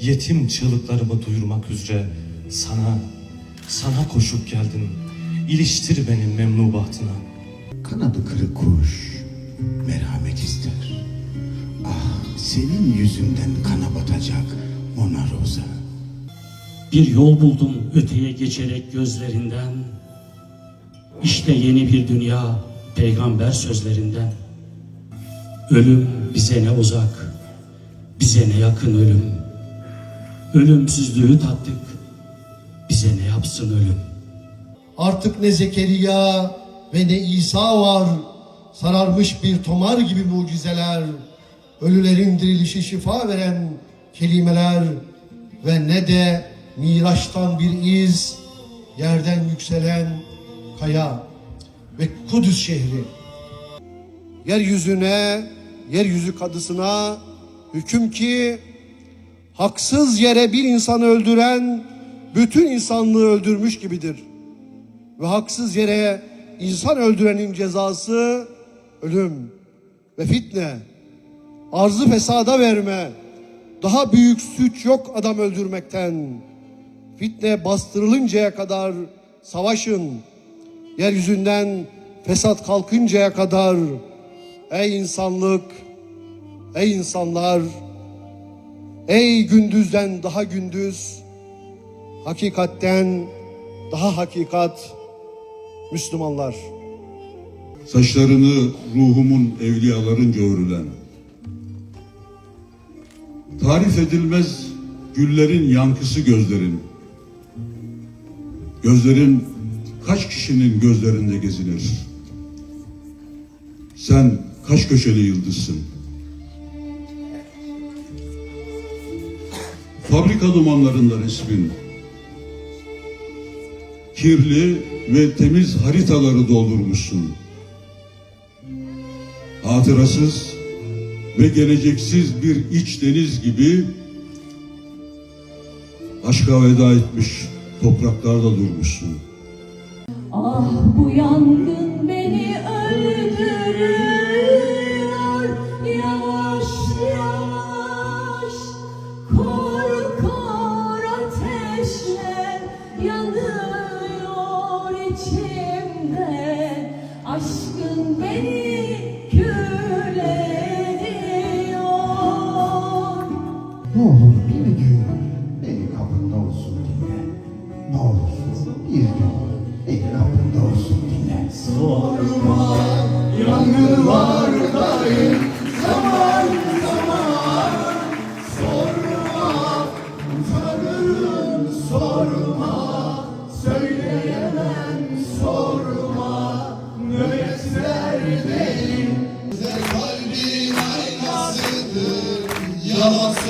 yetim çığlıklarımı duyurmak üzere sana, sana koşup geldim. İliştir beni memnu bahtına. Kanadı kırık kuş merhamet ister. Ah senin yüzünden kana batacak ona roza. Bir yol buldum öteye geçerek gözlerinden. İşte yeni bir dünya peygamber sözlerinden. Ölüm bize ne uzak, bize ne yakın ölüm. Ölümsüzlüğü tattık, bize ne yapsın ölüm. Artık ne Zekeriya ve ne İsa var. Sararmış bir tomar gibi mucizeler. Ölülerin dirilişi şifa veren kelimeler. Ve ne de Miraç'tan bir iz. Yerden yükselen kaya ve Kudüs şehri. Yeryüzüne, yeryüzü kadısına hüküm ki haksız yere bir insanı öldüren bütün insanlığı öldürmüş gibidir ve haksız yere insan öldürenin cezası ölüm ve fitne. Arzı fesada verme. Daha büyük suç yok adam öldürmekten. Fitne bastırılıncaya kadar savaşın. Yeryüzünden fesat kalkıncaya kadar ey insanlık, ey insanlar, ey gündüzden daha gündüz, hakikatten daha hakikat Müslümanlar. Saçlarını ruhumun evliyalarınca örülen, tarif edilmez güllerin yankısı gözlerin, gözlerin kaç kişinin gözlerinde gezinir? Sen kaç köşeli yıldızsın? Fabrika dumanlarında resmin, kirli ve temiz haritaları doldurmuşsun. Hatırasız ve geleceksiz bir iç deniz gibi aşka veda etmiş topraklarda durmuşsun. Ah bu yangın beni içimde aşkın beni kül ediyor. Ne olur bir gün benim kapımda olsun dinle. Ne olursun bir gün benim kapımda olsun dinle. Yalan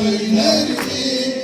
söyler mi